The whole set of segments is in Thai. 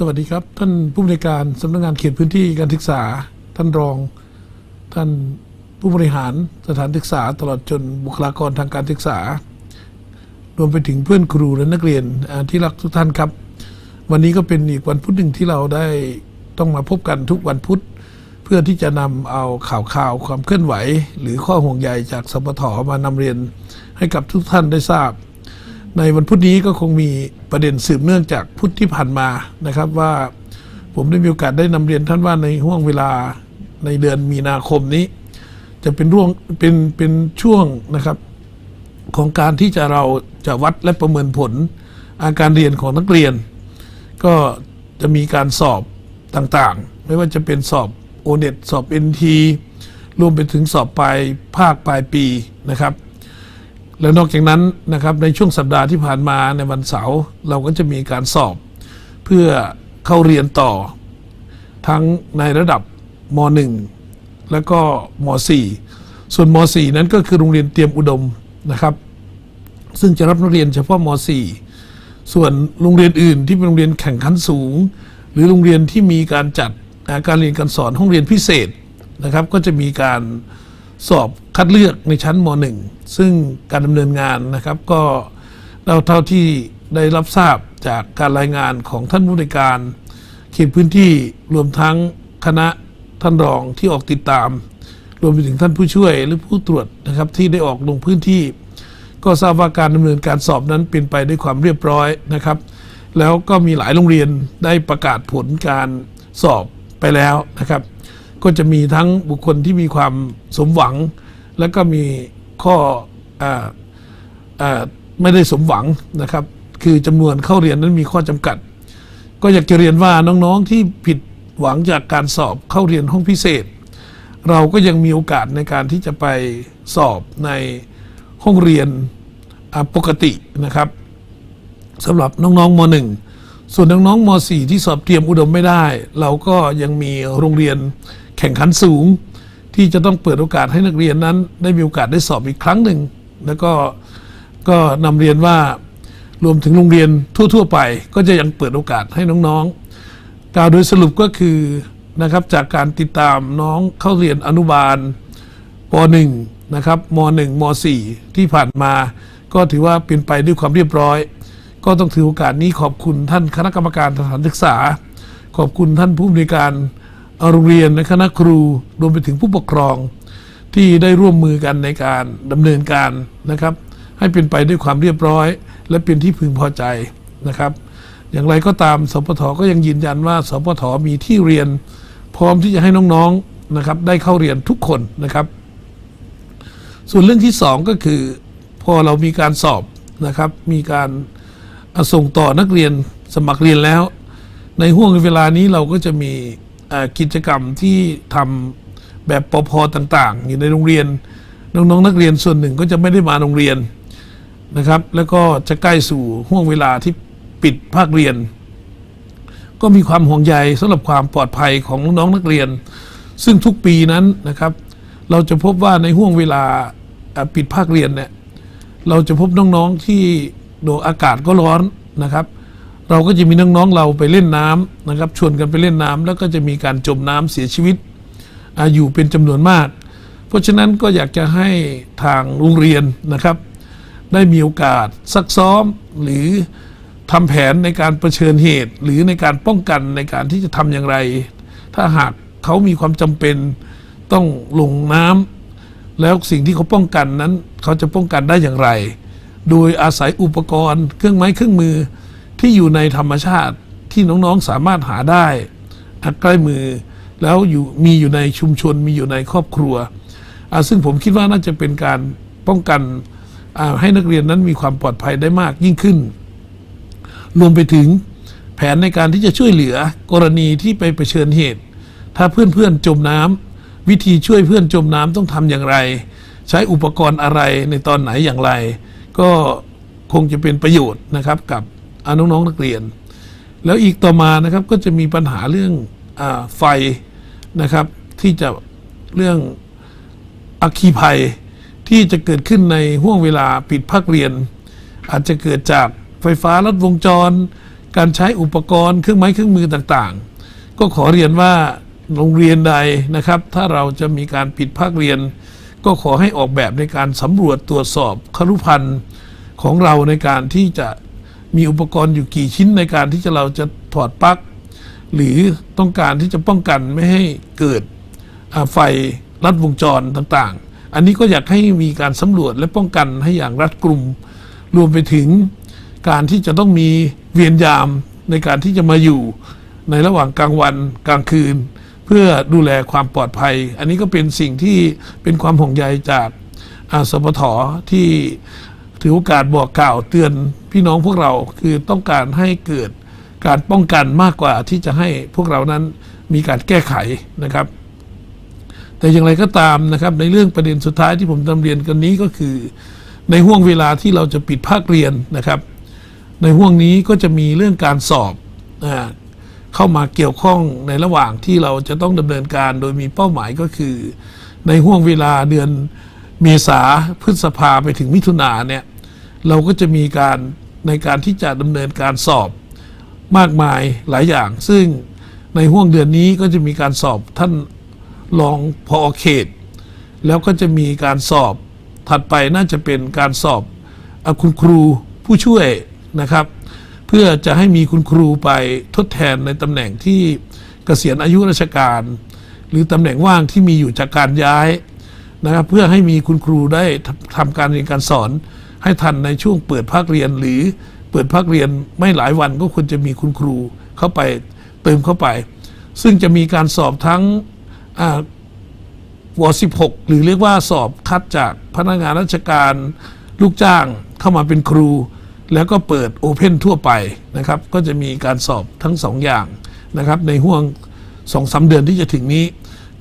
สวัสดีครับ ท่านผู้บริการสำนักงานเขตพื้นที่การศึกษา ท่านรอง ท่านผู้บริหารสถานศึกษา ตลอดจนบุคลากรทางการศึกษา รวมไปถึงเพื่อนครูและนักเรียนที่รักทุกท่านครับ วันนี้ก็เป็นอีกวันพุธหนึ่งที่เราได้ต้องมาพบกันทุกวันพุธ เพื่อที่จะนำเอาข่าวข่าวความเคลื่อนไหว หรือข้อห่วงใยจากสปทมานำเรียนให้กับทุกท่านได้ทราบ ในวันพุธนี้ก็คงมีประเด็นสืบเนื่องจากพุธที่ผ่านมานะครับว่าผมได้มีโอกาสได้นำเรียนท่านว่าในห่วงเวลาในเดือนมีนาคมนี้ จะเป็นร่วงเป็นเป็นช่วงนะครับของการที่จะเราจะวัดและประเมินผลอาการเรียนของนักเรียน ก็จะมีการสอบต่างๆ ไม่ว่าจะเป็นสอบโอเน็ตสอบ NT รวมไปถึงสอบปลายภาคปลายปีนะครับ แล้วนอกจากนั้นนะครับในช่วงสัปดาห์ที่ผ่านมาในวันเสาร์เราก็จะมีการสอบ เพื่อเข้าเรียนต่อ ทั้งในระดับม .1 แล้วก็ม .4 ส่วนม .4 นั้นก็คือโรงเรียนเตรียมอุดมนะครับ ซึ่งจะรับนักเรียนเฉพาะม .4 ส่วนโรงเรียนอื่นที่เป็นโรงเรียนแข่งขันสูง หรือโรงเรียนที่มีการจัดการเรียนการสอนห้องเรียนพิเศษนะครับ ก็จะมีการ สอบคัดเลือกในชั้นม .1 ซึ่งการดำเนินงานนะครับ ก็เราเท่าที่ได้รับทราบจากการรายงานของท่านผู้ในการเขตพื้นที่รวมทั้งคณะท่านรองที่ออกติดตาม รวมไปถึงท่านผู้ช่วยหรือผู้ตรวจนะครับที่ได้ออกลงพื้นที่ ก็ทราบว่าการดำเนินการสอบนั้นเป็นไปด้วยความเรียบร้อยนะครับ แล้วก็มีหลายโรงเรียนได้ประกาศผลการสอบไปแล้วนะครับ ก็จะมีทั้งบุคคลที่มีความสมหวัง และก็มีข้อออไม่ได้สมหวังนะครับ คือจำนวนเข้าเรียนนั้นมีข้อจำกัด ก็อยากจะเรียนว่าน้องๆที่ผิดหวังจากการสอบเข้าเรียนห้องพิเศษ เราก็ยังมีโอกาสในการที่จะไปสอบในห้องเรียนปกตินะครับสำหรับน้องๆม .1 ส่วนน้องๆม .4 ที่สอบเตรียมอุดมไม่ได้ เราก็ยังมีโรงเรียน แข่งขันสูง ที่จะต้องเปิดโอกาสให้นักเรียนนั้น ได้มีโอกาสได้สอบอีกครั้งหนึ่ง แล้วก็ก็นำเรียนว่ารวมถึงโรงเรียนทั่ว ๆ ไป ก็จะยังเปิดโอกาสให้น้องๆ กล่าวโดยสรุปก็คือนะครับจากการติดตามน้องเข้าเรียนอนุบาลป .1 นะครับม .1 ม .4 ที่ผ่านมา ก็ถือว่าเป็นไปด้วยความเรียบร้อย ก็ต้องถือโอกาสนี้ขอบคุณท่านคณะกรรมการสถานศึกษา ขอบคุณท่านผู้อำนวยการ โรงเรียนและคณะครูรวมไปถึงผู้ปกครอง ที่ได้ร่วมมือกันในการดำเนินการนะครับ ให้เป็นไปด้วยความเรียบร้อย และเป็นที่พึงพอใจนะครับ อย่างไรก็ตามสปทก็ยังยืนยันว่า สปทมีที่เรียน พร้อมที่จะให้น้องๆนะครับ ได้เข้าเรียนทุกคนนะครับ ส่วนเรื่องที่สองก็คือ พอเรามีการสอบนะครับ มีการส่งต่อนักเรียนสมัครเรียนแล้ว ในห่วงเวลานี้เราก็จะมี กิจกรรมที่ทำแบบปพต่าง ๆ อยู่ในโรงเรียน น้องๆนักเรียนส่วนหนึ่งก็จะไม่ได้มาโรงเรียนนะครับ แล้วก็จะใกล้สู่ห่วงเวลาที่ปิดภาคเรียน ก็มีความห่วงใยสำหรับความปลอดภัยของน้องๆนักเรียน ซึ่งทุกปีนั้นนะครับ เราจะพบว่าในห่วงเวลาปิดภาคเรียนเนี่ยเราจะพบน้องๆที่โดนอากาศก็ร้อนนะครับ เราก็จะมีน้องๆเราไปเล่นน้ำนะครับ ชวนกันไปเล่นน้ำแล้วก็จะมีการจมน้ำเสียชีวิตออยู่เป็นจำนวนมาก เพราะฉะนั้นก็อยากจะให้ทางโรงเรียนนะครับ ได้มีโอกาสซักซ้อมหรือทำแผนในการเผชิญเหตุ หรือในการป้องกันในการที่จะทำอย่างไร ถ้าหากเขามีความจำเป็นต้องลงน้ำแล้วสิ่งที่เขาป้องกันนั้น เขาจะป้องกันได้อย่างไร โดยอาศัยอุปกรณ์ เครื่องไม้เครื่องมือ ที่อยู่ในธรรมชาติที่น้องๆสามารถหาได้ใกล้มือแล้วอยู่มีอยู่ในชุมชนมีอยู่ในครอบครัว ซึ่งผมคิดว่าน่าจะเป็นการป้องกันให้นักเรียนนั้นมีความปลอดภัยได้มากยิ่งขึ้น รวมไปถึงแผนในการที่จะช่วยเหลือกรณีที่ไปเผชิญเหตุ ถ้าเพื่อนๆจมน้ำวิธีช่วยเพื่อนจมน้ำต้องทำอย่างไร ใช้อุปกรณ์อะไรในตอนไหนอย่างไร ก็คงจะเป็นประโยชน์นะครับกับ น้องๆนักเรียน แล้วอีกต่อมานะครับก็จะมีปัญหาเรื่องอไฟนะครับ ที่จะเรื่องอัคคีภัยที่จะเกิดขึ้นในห่วงเวลาปิดภาคเรียน อาจจะเกิดจากไฟฟ้าลัดวงจร การใช้อุปกรณ์เครื่องไม้เครื่องมือต่างๆ ก็ขอเรียนว่าโรงเรียนใดนะครับ ถ้าเราจะมีการปิดภาคเรียน ก็ขอให้ออกแบบในการสำรวจตรวจสอบครุพันธ์ของเราในการที่จะ มีอุปกรณ์อยู่กี่ชิ้นในการที่จะเราจะถอดปลั๊กหรือต้องการที่จะป้องกันไม่ให้เกิดไฟลัดวงจรต่างๆ อันนี้ก็อยากให้มีการสำรวจและป้องกันให้อย่างรัดกลุ่ม รวมไปถึงการที่จะต้องมีเวียนยามในการที่จะมาอยู่ในระหว่างกลางวันกลางคืน เพื่อดูแลความปลอดภัย อันนี้ก็เป็นสิ่งที่เป็นความห่วงใยจากสปทที่ ถือโอกาสบอกกล่าวเตือนพี่น้องพวกเราคือต้องการให้เกิดการป้องกันมากกว่าที่จะให้พวกเรานั้นมีการแก้ไขนะครับ แต่อย่างไรก็ตามนะครับ ในเรื่องประเด็นสุดท้ายที่ผมนำเรียนกันนี้ก็คือ ในห่วงเวลาที่เราจะปิดภาคเรียนนะครับ ในห่วงนี้ก็จะมีเรื่องการสอบอเข้ามาเกี่ยวข้องในระหว่างที่เราจะต้องดำเนินการโดยมีเป้าหมายก็คือ ในห่วงเวลาเดือนเมษาพฤษภาไปถึงมิถุนาเนี่ย เราก็จะมีการในการที่จะดำเนินการสอบมากมายหลายอย่าง ซึ่งในห่วงเดือนนี้ก็จะมีการสอบท่านรองพอเขต แล้วก็จะมีการสอบถัดไปน่าจะเป็นการสอบอคุณครูผู้ช่วยนะครับ เพื่อจะให้มีคุณครูไปทดแทนในตำแหน่งที่เกษียณอายุราชการ หรือตำแหน่งว่างที่มีอยู่จากการย้ายนะครับ เพื่อให้มีคุณครูได้ทำการเรียนการสอน ให้ทันในช่วงเปิดภาคเรียนหรือเปิดภาคเรียนไม่หลายวันก็ควรจะมีคุณครูเข้าไปเติมเข้าไป ซึ่งจะมีการสอบทั้งอ่าว16 หรือเรียกว่าสอบคัดจากพนักงานราชการลูกจ้างเข้ามาเป็นครู แล้วก็เปิดโอเพนทั่วไปนะครับ ก็จะมีการสอบทั้งสองอย่างนะครับ ในห่วงสองสาเดือนที่จะถึงนี้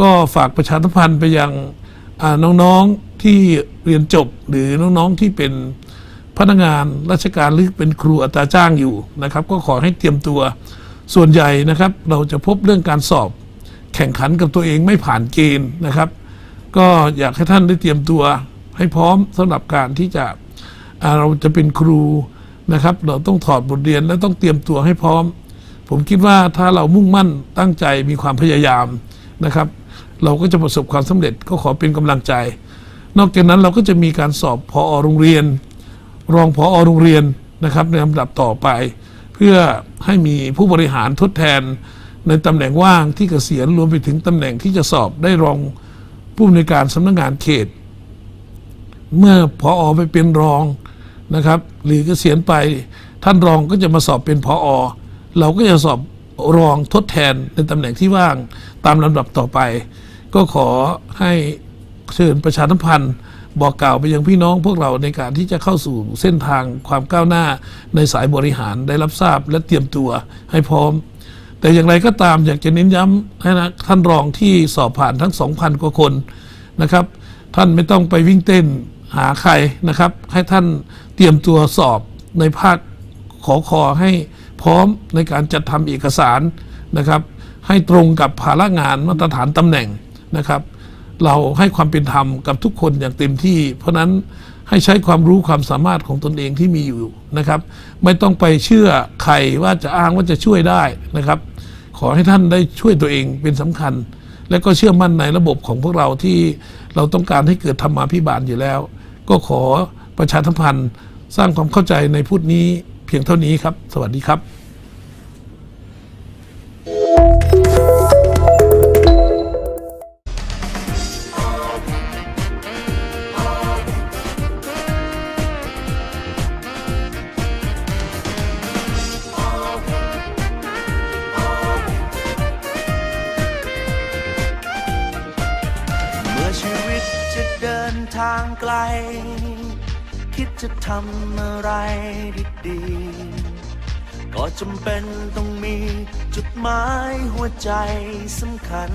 ก็ฝากประชาสัมพันธ์ไปยัง น้องๆที่เรียนจบหรือน้องๆที่เป็นพนักงานราชการหรือเป็นครูอัตราจ้างอยู่นะครับ ก็ขอให้เตรียมตัวส่วนใหญ่นะครับ เราจะพบเรื่องการสอบแข่งขันกับตัวเองไม่ผ่านเกณฑ์นะครับ ก็อยากให้ท่านได้เตรียมตัวให้พร้อมสำหรับการที่จะเราจะเป็นครูนะครับ เราต้องถอดบทเรียนและต้องเตรียมตัวให้พร้อม ผมคิดว่าถ้าเรามุ่งมั่นตั้งใจมีความพยายามนะครับ เราก็จะประสบความสำเร็จก็ขอเป็นกำลังใจ นอกจากนั้นเราก็จะมีการสอบพอโรงเรียน รองพอโรงเรียนนะครับในลำดับต่อไป เพื่อให้มีผู้บริหารทดแทน ในตำแหน่งว่างที่เกษียณรวมไปถึงตำแหน่งที่จะสอบได้รองผู้อำนวยการสำนักงานเขต เมื่อพออไปเป็นรองนะครับ หรือเกษียณไปท่านรองก็จะมาสอบเป็นพออเราก็จะสอบรองทดแทนในตำแหน่งที่ว่างตามลำดับต่อไป ก็ขอให้เชิญประชาสัมพันธ์ บอกกล่าวไปยังพี่น้องพวกเราในการที่จะเข้าสู่เส้นทางความก้าวหน้าในสายบริหารได้รับทราบและเตรียมตัวให้พร้อม แต่อย่างไรก็ตามอยากจะเน้นย้ำให้นะท่านรองที่สอบผ่านทั้ง 2,000 กว่าคนนะครับ ท่านไม่ต้องไปวิ่งเต้นหาใครนะครับ ให้ท่านเตรียมตัวสอบในภาคขอคอให้พร้อมในการจัดทำเอกสารนะครับ ให้ตรงกับภาระงานมาตรฐานตำแหน่ง นะครับ เราให้ความเป็นธรรมกับทุกคนอย่างเต็มที่ เพราะนั้นให้ใช้ความรู้ความสามารถของตนเองที่มีอยู่นะครับ ไม่ต้องไปเชื่อใครว่าจะอ้างว่าจะช่วยได้นะครับ ขอให้ท่านได้ช่วยตัวเองเป็นสำคัญ และก็เชื่อมั่นในระบบของพวกเราที่เราต้องการให้เกิดธรรมาภิบาลอยู่แล้ว ก็ขอประชาสัมพันธ์สร้างความเข้าใจในพุทธนี้เพียงเท่านี้ครับ สวัสดีครับ จะเดินทางไกล คิดจะทำอะไรดีๆ ก็จำเป็นต้องมีจุดหมายหัวใจสำคัญ